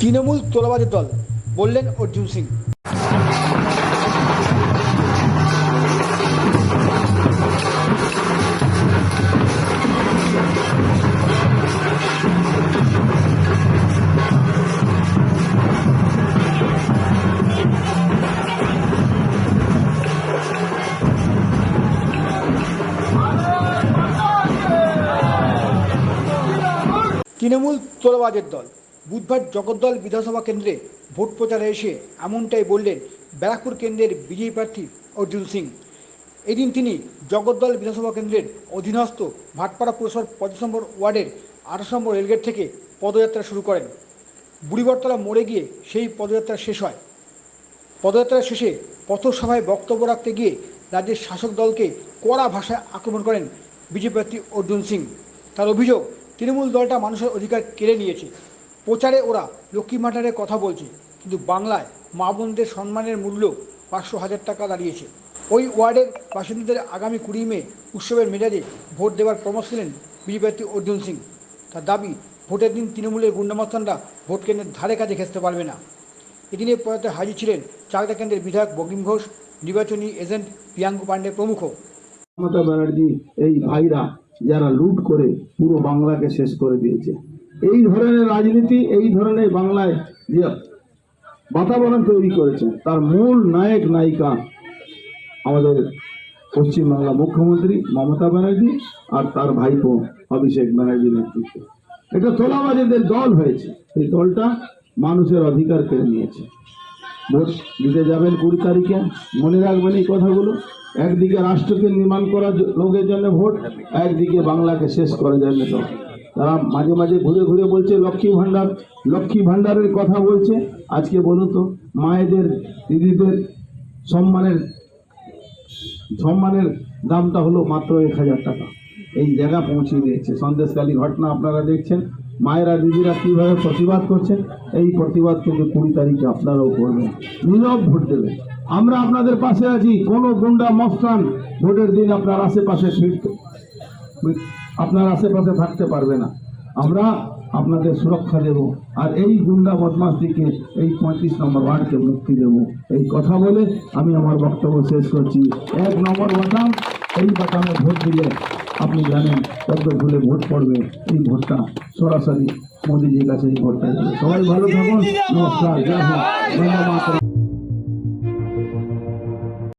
তৃণমূল তোলাবাজের দল বললেন অর্জুন সিং। তৃণমূল তোলাবাজের দল। বুধবার জগদ্দল বিধানসভা কেন্দ্রে ভোট প্রচারে এসে এমনটাই বললেন ব্যারাকপুর কেন্দ্রের বিজেপি প্রার্থী অর্জুন সিং। এদিন তিনি জগদ্দল বিধানসভা কেন্দ্রের অধীনস্থ ভাটপাড়া পুরসভার পঁচিশ নম্বর ওয়ার্ডের আঠাশ নম্বর রেলগেট থেকে পদযাত্রা শুরু করেন। বুড়িবরতলা মোড়ে গিয়ে সেই পদযাত্রা শেষ হয়। পদযাত্রা শেষে পথসভায় বক্তব্য রাখতে গিয়ে রাজ্যের শাসক দলকে কড়া ভাষায় আক্রমণ করেন বিজেপি প্রার্থী অর্জুন সিং। তার অভিযোগ, তৃণমূল দলটা মানুষের অধিকার কেড়ে নিয়েছে। প্রচারে ওরা লক্ষ্মী ভাণ্ডারের কথা বলছে, কিন্তু বাংলায় মা বোনদের সম্মানের মূল্য পাঁচশো হাজার টাকা দাঁড়িয়েছে। ওই ওয়ার্ডের বাসিন্দাদের আগামী কুড়ি মে উৎসবের মেজাজে ভোট দেওয়ার পরামর্শ দিলেন বিজেপি অর্জুন সিং। তার দাবি, ভোটের দিন তৃণমূলের গুন্ডামাস্তানরা ভোট কেন্দ্রের ধারে কাছে ঘেঁচতে পারবে না। এদিনে পদার্থে হাজির ছিলেন চাকদা কেন্দ্রের বিধায়ক বগিম ঘোষ, নির্বাচনী এজেন্ট প্রিয়াঙ্কু পাণ্ডে প্রমুখ। মমতা ব্যানার্জি, এই ভাইরা যারা লুট করে পুরো বাংলাকে শেষ করে দিয়েছে। এই ধরনের রাজনীতি, এই ধরনের বাংলায় যে বাতাবরণ তৈরি করেছে, তার মূল নায়ক, নায়িকা আমাদের পশ্চিমবাংলা মুখ্যমন্ত্রী মমতা ব্যানার্জি আর তার ভাইপো অভিষেক ব্যানার্জি নেতৃত্বে। এটা তোলাবাজীদের দল হয়েছে। এই দলটা মানুষের অধিকার কেড়ে নিয়েছে। ভোট দিতে যাবেন কুড়ি তারিখে। মনে রাখবেন এই কথাগুলো। একদিকে রাষ্ট্রকে নির্মাণ করার লোকের জন্য ভোট, একদিকে বাংলাকে শেষ করার জন্য ভোট। তারা মাঝে মাঝে ঘুরে ঘুরে বলছে, লক্ষ্মী ভাণ্ডার, লক্ষ্মী ভাণ্ডারের কথা বলছে। আজকে বলুন তো, মায়েদের, দিদিদের সম্মানের সম্মানের দামটা হলো মাত্র এক হাজার টাকা। এই জায়গা পৌঁছে দিয়েছে। সন্দেশকালী ঘটনা আপনারা দেখছেন। মায়েরা, দিদিরা কীভাবে প্রতিবাদ করছেন, এই প্রতিবাদ কিন্তু কুড়ি তারিখে আপনারাও করবেন। নীরব ভোট দেবেন আমরা আপনাদের পাশে আছি। কোনো গুন্ডা, মস্তান ভোটের দিন আপনার আশেপাশে আপনার আশেপাশে থাকতে পারবে না। আমরা আপনাদের সুরক্ষা দেব। আর এই গুন্ডা বদমাসটিকে এই পঁয়ত্রিশ নম্বর ওয়ার্ডকে মুক্তি দেব। এই কথা বলে আমি আমার বক্তব্য শেষ করছি। এক নম্বর বাটাম এই বাটামে ভোট দিলে আপনি জানেন কত ভুলে ভোট পড়বে এই ভোটটা। সরাসরি মোদিজির কাছে এই ভোটটা। সবাই ভালো থাকুন। নমস্কার। জয়।